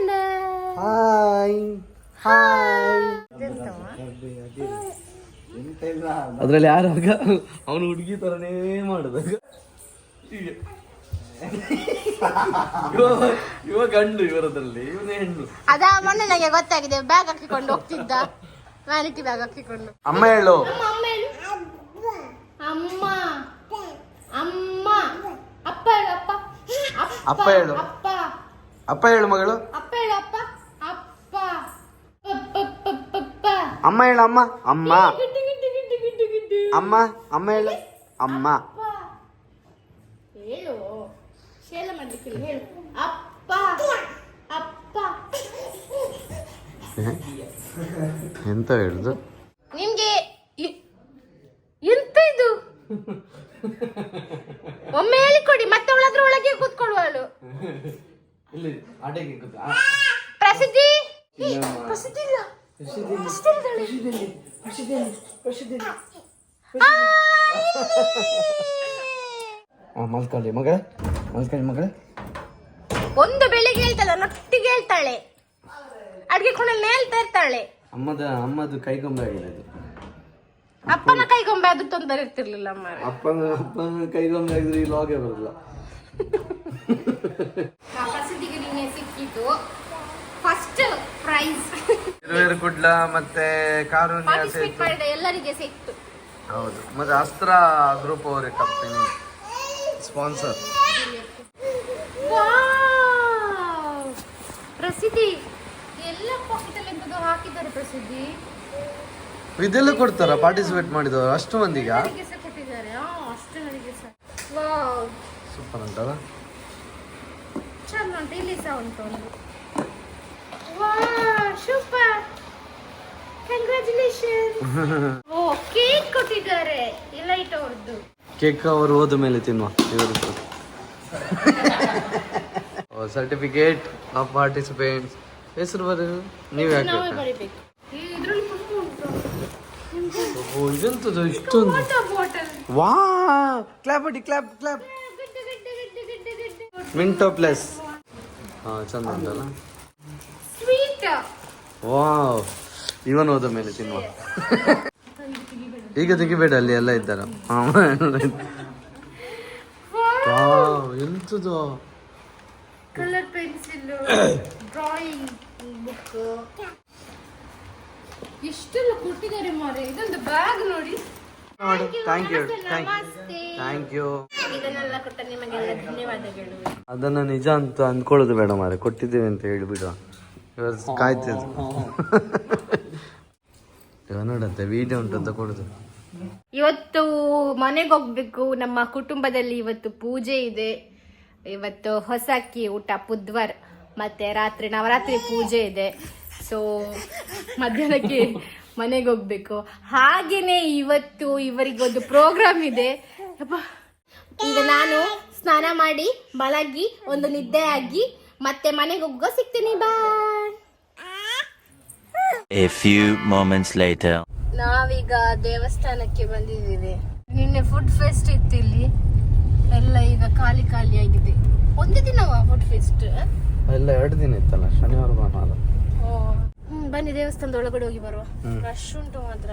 YouTube hi hi ಅದ್ರಲ್ಲಿ ಯಾರು ಅವನು ಹುಡುಗಿ ತರನೇ ಮಾಡಿದಾಗ. ಇವ ಗಂಡು ಇವರದ್ರಲ್ಲಿ ಇವನೇ ಹೆಣ್ಣು. ಅದ ಮೊನ್ನೆ ನನಗೆ ಗೊತ್ತಾಗಿದೆ ಬ್ಯಾಗ್ ಹಾಕಿಕೊಂಡು ಹೋಗ್ತಿದ್ದ. ವ್ಯಾನಿಟಿ ಬ್ಯಾಗ್ ಹಾಕಿಕೊಂಡು. ಅಮ್ಮ ಹೇಳು. ಅಮ್ಮ. ಅಮ್ಮ. ಅಪ್ಪ ಹೇಳು ಅಪ್ಪ ಅಪ್ಪ ಹೇಳು. ಅಪ್ಪ. ಅಪ್ಪ ಹೇಳು ಮಗಳು ಅಪ್ಪ ಹೇಳು ಅಪ್ಪ ಅಪ್ಪ ಅಪ್ಪ, ಅಪ್ಪ, ಅಪ್ಪ, ಅಪ್ಪ. ಅಮ್ಮ ಹೇಳ ಅಮ್ಮ. ಅಮ್ಮ. ಅಮ್ಮ ಅಮ್ಮ ಹೇಳ. ಅಮ್ಮ. ಹೇಳು. ಶೇಲ ಹೇಳು. ಅಪ್ಪ. ಅಪ್ಪ. ಎಂತ ಹೇಳುದು? ನಿಮ್ಗೆ ಎಂತ ಇದು? ಒಮ್ಮೆ ಹೇಳಿಕೊಡಿ ಮತ್ತೆ ಅವಳದ್ರ ಒಳಗೆ ಕೂತ್ಕೊಳ್ಳುವಳು ಪ್ರಸಿದ್ಧಿ? ಪ್ರಸಿದ್ಧಿ ಇಲ್ಲ. ಮಲ್ಕೊಳ್ಳಿ ಮಗಳ ಮಲ್ಕೊಳ್ಳಿ ಮಗಳ. ಒಂದು ಬೆಳಿಗ್ಗೆ ಹೇಳ್ತಾಳೆ ನಟ್ಟಿಗೆ ಹೇಳ್ತಾಳೆ. ಅಡ್ಗೆ ಕೊಂಡಲ್ಲಿ ಹೇಳ್ತಾ ಇರ್ತಾಳೆ. ಅಮ್ಮದ ಅಮ್ಮದು ಕೈಗೊಂಬೆ ಆಗಿರೋದು ಅದು ಅಪ್ಪನ ಕೈಗೊಂಬೆ ಅದು ತೊಂದರೆ ಇರ್ತಿರ್ಲಿಲ್ಲ ಅಮ್ಮ. ಅಪ್ಪನ ಅಪ್ಪನ ಕೈಗೊಂಬೆ ಆಗಿದ್ರೆ ಈ ಲಾಗೆ ಬರಲ್ಲ ಪ್ರಸಿದ್ಧಿಗೆ ನಿನ್ನೆ ಸಿಕ್ಕಿದ್ದು ಫಸ್ಟ್ ಪ್ರೈಸ್ ಕುಡ್ಲ ಮತ್ತೆ ಕಾರುಣ್ಯ ಪಾರ್ಟಿಸಿಪೇಟ್ ಮಾಡಿದ ಎಲ್ಲರಿಗೆ ಸಿಕ್ತು. ಹೌದು. ಮತ್ತೆ ಅಸ್ತ್ರ ಗ್ರೂಪ್ ಅವರೇ ಕಂಪನಿ ಸ್ಪಾನ್ಸರ್! ಪ್ರಸಿದ್ಧಿ. ಎಲ್ಲ ಪಾಕೆಟ್ ಅಲ್ಲಿ ಹಾಕಿದ್ದಾರೆ ಪ್ರಸಿದ್ಧಿ. ಇದೆಲ್ಲ ಕೊಡ್ತಾರ? ಪಾರ್ಟಿಸಿಪೇಟ್ ಮಾಡಿದವರು? ಅಷ್ಟು ಮಂದಿಗ? ನನಗೆ ಸಹ ಕೊಟ್ಟಿದ್ದಾರೆ. ಆ, ಅಷ್ಟು ನನಗೆ ಸಹ. ವಾವ್ ಸೂಪರ್ ಉಂಟಲ್ಲ? ಚೆನ್ನ ಉಂಟು. ಇಲ್ಲಿ ಸಹ ಉಂಟು ಒಂದು. ಸೂಪರ್ ಕಂಗ್ರಾಚುಲೇಷನ್ ಓ ಕೇಕ್ ಕೊಟ್ಟಿದ್ದಾರೆ. ಇಲೈಟ್ ಅವ್ರದ್ದು. ಕೇಕ್ ಅವರು ಹೋದ ಮೇಲೆ ತಿನ್ನುವ. ಇವರು ಸರ್ಟಿಫಿಕೇಟ್ ಆಫ್ ಪಾರ್ಟಿಸಿಪೇಂಟ್ಸ್ ಹೆಸರು ಬರ ನೀವು ನಾವೇ ಹಾಕ್ಬೇಕು ಬರಿಬೇಕು. ಇದ್ರಲ್ಲಿ ಪುಷ್ಪ ಉಂಟು. ಓ ಇದೆಂತದು ಇಷ್ಟೊಂದು. ವಾ ಕ್ಲಾಪ್ ಅಡಿ ಕ್ಲಾಪ್ ಕ್ಲಾಪ್ ಮಿಂಟೋ ಪ್ಲಸ್ ಹಾ ಚಂದ ಉಂಟಲ್ಲ. Sweet wow. ಇವನ್ ಹೋದ ಮೇಲೆ ತಿನ್ನುವ. ಈಗ ತೆಗಿಬೇಡ ಅಲ್ಲಿ ಎಲ್ಲ ಇದ್ದಾರ. ಎಂತದು? ಕಲರ್ ಪೆನ್ಸಿಲ್ ಡ್ರಾಯಿಂಗ್ ಬುಕ್ ಎಷ್ಟೆಲ್ಲ ಕೊಟ್ಟಿದ್ದಾರೆ ಮಾರೆ? ಇದೊಂದು ಬ್ಯಾಗ್ ನೋಡಿ. ಥ್ಯಾಂಕ್ ಯು ಥ್ಯಾಂಕ್ ಯು ಅದನ್ನ ನಿಜ ಅಂತ ಅನ್ಕೊಳ್ಳೋದು ಬೇಡ ಮಾರೆ ಕೊಟ್ಟಿದ್ದೇವೆ ಅಂತ ಹೇಳಿಬಿಡುವ ಇವ ನೋಡಂತೆ ವಿಡಿಯೋ ಉಂಟಂತ ಕೊಡುದು. ಇವತ್ತು ಮನೆಗೆ ಹೋಗ್ಬೇಕು ನಮ್ಮ ಕುಟುಂಬದಲ್ಲಿ ಇವತ್ತು ಪೂಜೆ ಇದೆ. ಇವತ್ತು ಹೊಸ ಅಕ್ಕಿ ಊಟ ಪುದ್ವರ್ ಮತ್ತೆ ರಾತ್ರಿ ನವರಾತ್ರಿ ಪೂಜೆ ಇದೆ. ಸೊ ಮಧ್ಯಾಹ್ನಕ್ಕೆ ಮನೆಗೆ ಹೋಗ್ಬೇಕು. ಹಾಗೇನೆ ಇವತ್ತು ಇವರಿಗೊಂದು ಪ್ರೋಗ್ರಾಮ್ ಇದೆ. ಈಗ ನಾನು ಸ್ನಾನ ಮಾಡಿ ಮಲಗಿ ಒಂದು ನಿದ್ದೆ ಆಗಿ ಮತ್ತೆ ಮನೆಗೆ ಹೋಗೋ ಸಿಗ್ತೀನಿ. ಬಾಯ್ A few moments later. ನಾವೀಗ ದೇವಸ್ಥಾನಕ್ಕೆ ಬಂದಿದ್ದೀವಿ. ನಿನ್ನೆ ಫುಡ್ ಫೆಸ್ಟ್ ಇತ್ತು ಇಲ್ಲಿ ಎಲ್ಲ ಈಗ ಖಾಲಿ ಖಾಲಿ ಆಗಿದೆ. ಒಂದು ದಿನವಾ ಫುಡ್ ಫೆಸ್ಟ್ ಎಲ್ಲ ಎರಡು ದಿನ ಇತ್ತಲ್ಲ ಶನಿವಾರ ಭಾನುವಾರ. ಹ್ಮ್ ಬನ್ನಿ ದೇವಸ್ಥಾನದ ಒಳಗಡೆ ಹೋಗಿ ಬರುವ. ರಶ್ ಉಂಟು ಮಾತ್ರ.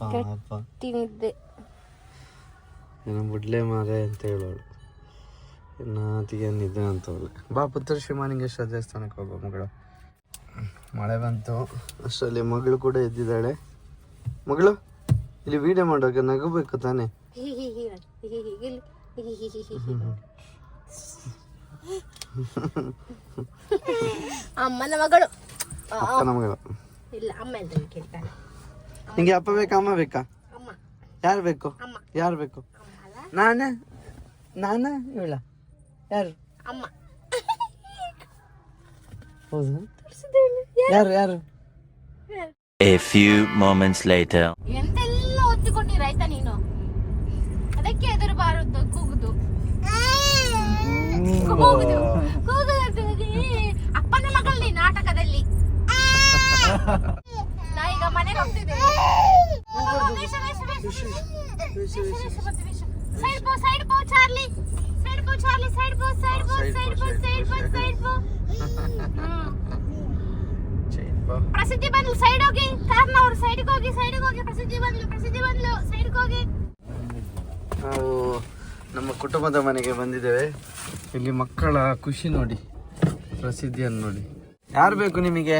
ಪಾಪ. ತಿನ್ನಿದ್ದೆ ಏನೋ ಬುಡ್ಲೆ ಮಾರೆ ಅಂತ ಹೇಳೋಳು. ನಾತಿಗೆ ನಿದ್ದೆ ಅಂತ ಬಾ ಪುತ್ರ ಶ್ರೀಮಾನಿಂಗೇಶ್ವರ ದೇವಸ್ಥಾನಕ್ಕೆ ಹೋಗೋ ಮಗಳು. ಮಳೆ ಬಂತು ಅಷ್ಟರಲ್ಲಿ ಮಗಳು ಕೂಡ ಎದ್ದಿದ್ದಾಳೆ ಮಗಳು ಇಲ್ಲಿ ವಿಡಿಯೋ ಮಾಡೋಕೆ ನಗಬೇಕು ತಾನೆ. ಅಮ್ಮನ ಮಗಳು ಅಪ್ಪನ ಮಗಳು ಇಲ್ಲ ಅಮ್ಮ ಅಂತ ಕೇಳ್ತಾನೆ ನಿಂಗೆ ಅಪ್ಪ ಬೇಕಾ ಅಮ್ಮ ಬೇಕಾ ಅಮ್ಮ ಯಾರು ಬೇಕು ಅಮ್ಮ ಯಾರು ಬೇಕು ನಾನು ನಾನೇ ನಾನ ಇವಳ ಯಾರು ಅಮ್ಮ ಹೌದು ತೋರಿಸಿದ್ದೇನೆ ಯಾರು ಯಾರು A few moments later. ಎಂತೆಲ್ಲ ಒತ್ತಿಕೊಂಡಿರ ಆಯ್ತಾ ನೀನು ಅದಕ್ಕೆ ಎದುರು ಬಾರದು ಕೂಗುದು ಕೂಗುದು ಕೂಗುದು ಅಪ್ಪನ ಮಗಳಲ್ಲಿ ನಾಟಕದಲ್ಲಿ ನಾ ಈಗ ಮನೆಗೆ ಹೋಗ್ತಿದ್ದೇನೆ ಸೈಡ್ ಪೋ ಸೈಡ್ ಪೋ ಚಾರ್ಲಿ ಸೈಡ್ ಸೈಡ್ ಪೋ ಚಾರ್ಲಿ ಸೈಡ್ ಪೋ ಸೈಡ್ ಪೋ Side ಸೈಡ್ ಪೋ, ಪೋ side ಸೈಡ್ ಪೋ, ಪೋ ಸೈಡ್ ಪೋ ಚೈನ್ ಬಾ ಪ್ರಸಿದ್ಧಿ ಬಂದ್ಲು ಸೈಡ್ ಹೋಗಿ. ಕಾರ್ನವ್ರು ಸೈಡ್ಗೆ ಹೋಗಿ ಸೈಡ್ಗೆ ಹೋಗಿ. ಪ್ರಸಿದ್ಧಿ ಬಂದ್ಲು ಪ್ರಸಿದ್ಧಿ ಬಂದ್ಲು ಸೈಡ್ಗೆ ಹೋಗಿ. ನಾವು ನಮ್ಮ ಕುಟುಂಬದ ಮನೆಗೆ ಬಂದಿದ್ದೇವೆ. ಇಲ್ಲಿ ಮಕ್ಕಳ ಖುಷಿ ನೋಡಿ ಪ್ರಸಿದ್ಧಿಯನ್ನು ನೋಡಿ. ಯಾರು ಬೇಕು ನಿಮಗೆ?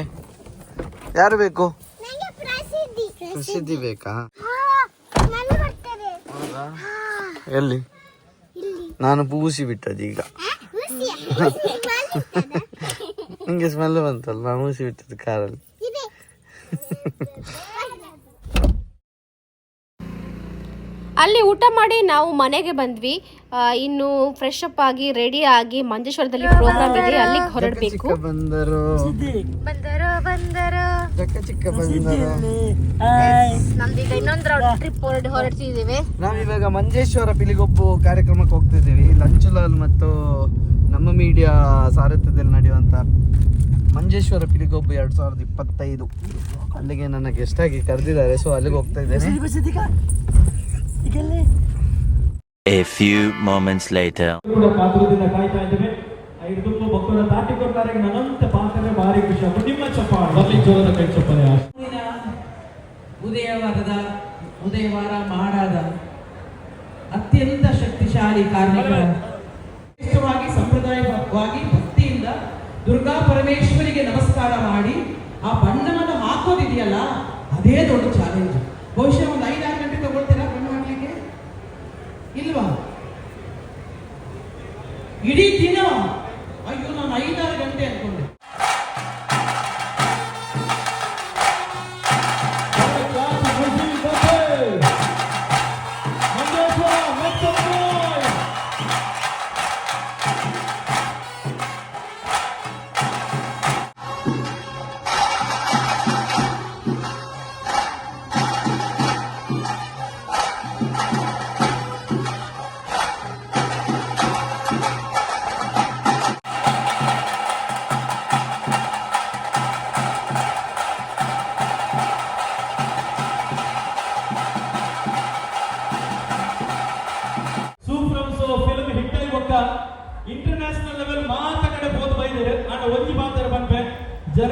ಯಾರು ಬೇಕು? ಪ್ರಸಿದ್ಧಿ ಬೇಕಾ? ಹೌದಾ? ಎಲ್ಲಿ? ನಾನು ಪೂಸಿ ಬಿಟ್ಟದ್ದು ನಿಂಗೆ ಸ್ಮೆಲ್ ಬಂತಲ್ಲ ನಾನು ಮೂಸಿ ಬಿಟ್ಟದ್ದು ಕಾರಲ್ಲಿ. ಅಲ್ಲಿ ಊಟ ಮಾಡಿ ನಾವು ಮನೆಗೆ ಬಂದ್ವಿ. ಇನ್ನು ಫ್ರೆಶ್ ಅಪ್ ಆಗಿ ರೆಡಿ ಆಗಿ ಮಂಜೇಶ್ವರದಲ್ಲಿ ಪ್ರೋಗ್ರಾಮ್ ಇದೆ ಅಲ್ಲಿ ಹೊರಡಬೇಕು. ಬಂದರು. ಬಂದರು ಬಂದರೋ. ಚಕ್ಕ ಚಿಕ್ಕ ಬಂದರು. ಇನ್ನೊಂದು ರೌಂಡ್ ಟ್ರಿಪ್ ಹೊರಡ್ ಹೊರಡ್ತಿದ್ದೀವಿ ನಾವಿವಾಗ ಮಂಜೇಶ್ವರ ಪಿಲಿಗೊಪ್ಪು ಕಾರ್ಯಕ್ರಮಕ್ಕೆ ಹೋಗ್ತಿದ್ದೀವಿ. ಲಂಚುಲಾಲ್ ಮತ್ತು ಮೀಡಿಯಾ ಸಾರಥ್ಯದಲ್ಲಿ ನಡೆಯುವಂಥ ಮಂಜೇಶ್ವರ ಪಿಲಿಗೊಬ್ಬು ಎರಡು ಸಾವಿರದ ಇಪ್ಪತ್ತೈದು. ಅಲ್ಲಿಗೆ ನನ್ನ ಗೆಸ್ಟ್ ಆಗಿ ಕರೆದಿದ್ದಾರೆ ಸೊ ಅಲ್ಲಿಗೆ ಹೋಗ್ತಾ ಇದ್ದೇನೆ. A few moments later. ಕೂಡ ಕಾತುರದಿಂದ ಕಾಯ್ತಾ ಇದ್ದೇವೆ. ಐದು ತುಂಬ ಭಕ್ತರ ದಾಟಿ ಕೊಡ್ತಾರೆ ನನಂತ ಪಾತ್ರೆ ಭಾರಿ ಖುಷಿ ನಿಮ್ಮ ಚಪ್ಪಾಳೆ. ಬರ್ಲಿ ಜೋರದ ಕೈ ಚಪ್ಪಾಳೆ. ಉದಯವಾರದ ಉದಯವಾರ ಮಾಡಾದ ಅತ್ಯಂತ ಶಕ್ತಿಶಾಲಿ ಶ್ರೇಷ್ಠವಾಗಿ ಸಂಪ್ರದಾಯವಾಗಿ ಭಕ್ತಿಯಿಂದ ದುರ್ಗಾ ಪರಮೇಶ್ವರಿಗೆ ನಮಸ್ಕಾರ ಮಾಡಿ ಆ ಬಣ್ಣವನ್ನು ಹಾಕೋದಿದೆಯಲ್ಲ ಅದೇ ದೊಡ್ಡ ಚಾಲೆಂಜ್ ಬಹುಶಃ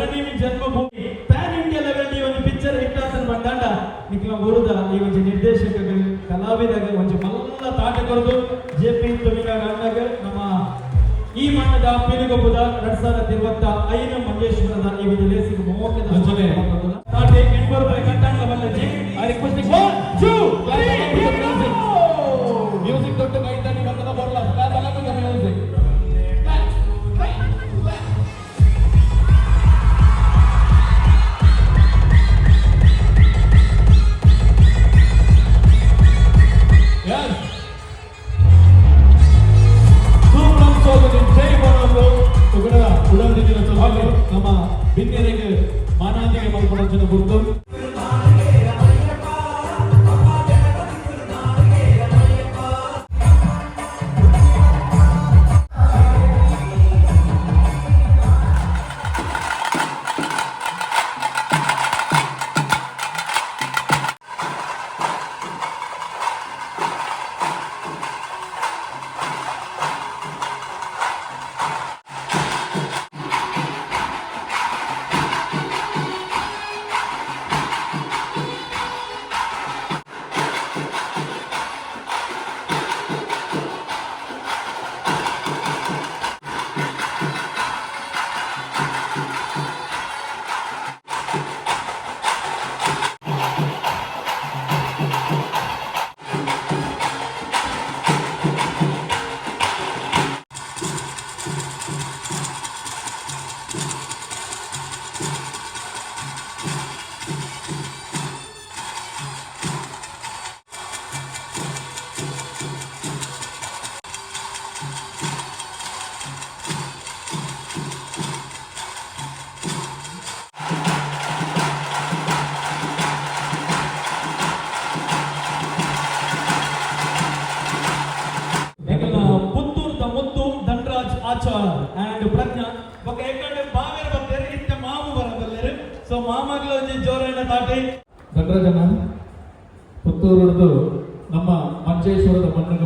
Janani Janmabhoomi pan India level ಈ ಒಂದು ಪಿಕ್ಚರ್ ಹಿಟ್ ಅಂತ ಬಂದಾಂಡ ನಿಕ್ಲ ಬರುದ ಈ ಒಂದು ನಿರ್ದೇಶಕಗಳು ಕಲಾವಿದಾಗ ಒಂಜಿ ಮಲ್ಲ ತಾಟ ಕೊರದು ಜೆ ಪಿ ಅಂದಾಗ ನಮ್ಮ ಈ ಮಣ್ಣದ ಪಿಲಿಗೊಬ್ಬದ ಎರಡ್ ಸಾವಿರದ ಇರುವತ್ತ ಐದು ಮಂಜೇಶ್ವರದ ಈ ಒಂದು ಲೇಸಿಗೆ ಮೋಕದ ತಾಟೆ ಕಟ್ಟಾಂಗ ಬಲ್ಲಜಿ ಐ ರಿಕ್ವೆಸ್ಟ್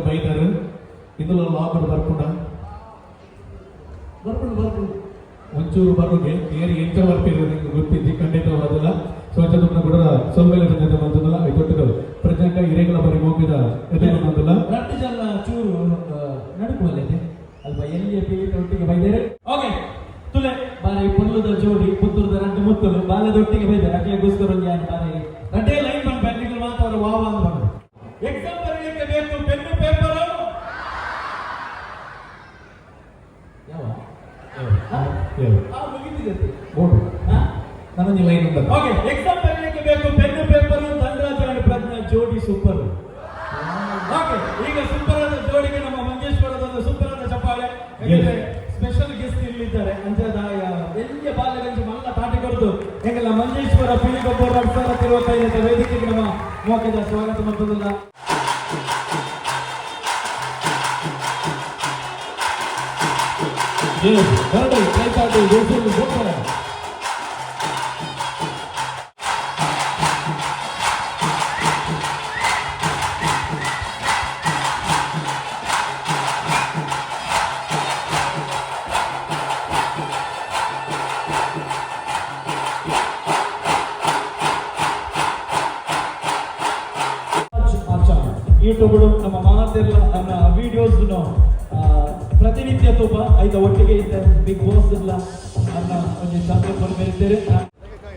బయటారు ఇందులో లోపల బరకుండా బరకుండా బరకుండా ಒಂಚೂರು ಬರೋಕೆ ಏರಿ ಎಂಟು ಬರ್ತಿರೋ ನಿಮ್ಗೆ ಗೊತ್ತಿದ್ದು ಖಂಡಿತವಾದಲ್ಲ ಸ್ವಚ್ಛತಮನ ಕೂಡ ಸೌಮ್ಯ ಸಂಗತ ಬಂದದಲ್ಲ ಅದು ಕೊಟ್ಟಿದ್ದು ಪ್ರಜಾಂಗ ಹಿರೇಗಳ ಬರೀ ಹೋಗಿದ ಎದುರು ಬಂದಲ್ಲ ರಟ್ಟಿಜಲ್ಲ ಚೂರು ನಡುಕುವಲ್ಲೈತೆ ಅಲ್ವಾ ಎಲ್ಲಿಯ ಒಟ್ಟಿಗೆ ಬೈದರೆ. ಓಕೆ ತುಲೆ ಬಾರಿ ಪುಲ್ಲದ ಜೋಡಿ ಪುತ್ತೂರದ ರಟ್ಟು ಮುತ್ತಲು ಬಾಲದೊಟ್ಟಿಗೆ ಬೈದರೆ. ಅಟ್ಲೆ ಗೋಸ್ಕರ ಒಂದು ಯಾರು ಬಾರಿ? ರಟ್ಟೆ ನನಗೆ ಲೈನ್ ಅಂತ ಓಕೆ ಎಕ್ಸಾಮ್ ಬರೀಲಿಕ್ಕೆ ಬೇಕು ಪೆನ್ನು ಪೇಪರ್ ದಂಡರಾಜ ಪ್ರಜ್ಞಾ ಜೋಡಿ ಸೂಪರ್. ಓಕೆ ಈಗ ಸೂಪರ್ ಆದ ಜೋಡಿಗೆ ನಮ್ಮ ಮಂಜೇಶ್ವರದ ಒಂದು ಸೂಪರ್ ಆದ ಚಪ್ಪಾಳೆ ಸ್ಪೆಷಲ್ ಗೆಸ್ಟ್ ಇಲ್ಲಿದ್ದಾರೆ. ಅಂಜದ ಎಲ್ಲಿಯ ಬಾಲ್ಯಗಂಜಿ ಮಲ್ಲ ತಾಟಿ ಕೊಡ್ದು. ಹೆಂಗಲ್ಲ ಮಂಜೇಶ್ವರ ಪಿಲಿಗೊಬ್ಬರು ಎರಡು ಸಾವಿರದ ಇರುವತ್ತೈದನೇ ವೇದಿಕೆಗೆ ನಮ್ಮ ಮೋಕದ ಸ್ವಾಗತ ಮಾಡ್ತದಲ್ಲ Yes, ಕೈ ತಾಟಿ ದೇಶದಲ್ಲಿ ಸೂಪರ್. ಯೂಟ್ಯೂಬ್ಗಳು ನಮ್ಮ ಮಾತೆಲ್ಲ ನನ್ನ ವಿಡಿಯೋಸ್ ಪ್ರತಿನಿತ್ಯ ತುಂಬ ಐದ ಒಟ್ಟಿಗೆ ಇದ್ದ ಬಿಗ್ ಬಾಸ್ ಎಲ್ಲ ನನ್ನ ಒಂದು ಸಂದರ್ಭ ಬೇರೆ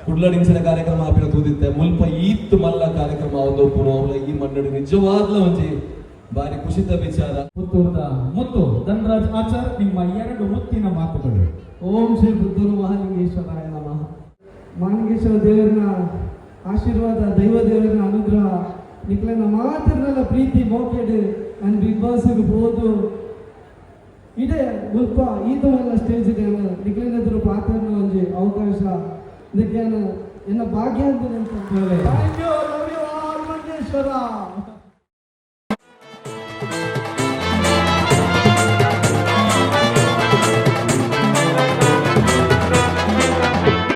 ಕುಡ್ಲಡಿಂಚಿನ ಕಾರ್ಯಕ್ರಮ ಆಪಿನ ತೂದಿತ್ತೆ ಮುಲ್ಪ ಈತ್ ಮಲ್ಲ ಕಾರ್ಯಕ್ರಮ ಒಂದು ಪುನಃ ಈ ಮಂಡಳಿ ನಿಜವಾದ್ಲ ಒಂಜಿ ಬಾರಿ ಖುಷಿತ ವಿಚಾರ. ಪುತ್ತೂರದ ಮುತ್ತು ಧನರಾಜ್ ಆಚಾರ್ ನಿಮ್ಮ ಎರಡು ಮುತ್ತಿನ ಮಾತುಗಳು. ಓಂ ಶ್ರೀ ಬುದ್ಧರು ಮಹಾಲಿಂಗೇಶ್ವರಾಯ ನಮಃ. ಮಹಾಲಿಂಗೇಶ್ವರ ದೇವರನ್ನ ಆಶೀರ್ವಾದ ದೈವ ದೇವರನ್ನ ಅನುಗ್ರಹ ನಿಕ್ಲನ ಮಾತ್ರನೆಲ್ಲ ಪ್ರೀತಿ, ಮೋಕೆಡು ನಾನು ಬಿಗ್ ಬಾಸ್ಗೆ ಹೋದು. ಇದೆ ಮುಲ್ಪ ಈತ ಎಲ್ಲ ಸ್ಟೇಜ್ ಇದೆ ನಿಕ್ಲಿನ ಎದುರು ಪಾತ್ರ ಒಂಜಿ ಅವಕಾಶ. ಇದಕ್ಕೆ ಎನ್ನ ಭಾಗ್ಯ ಅಂತ ಹೇಳ್ತಾರೆ ಥ್ಯಾಂಕ್ ಯು ಮಂಜೇಶ್ವರ.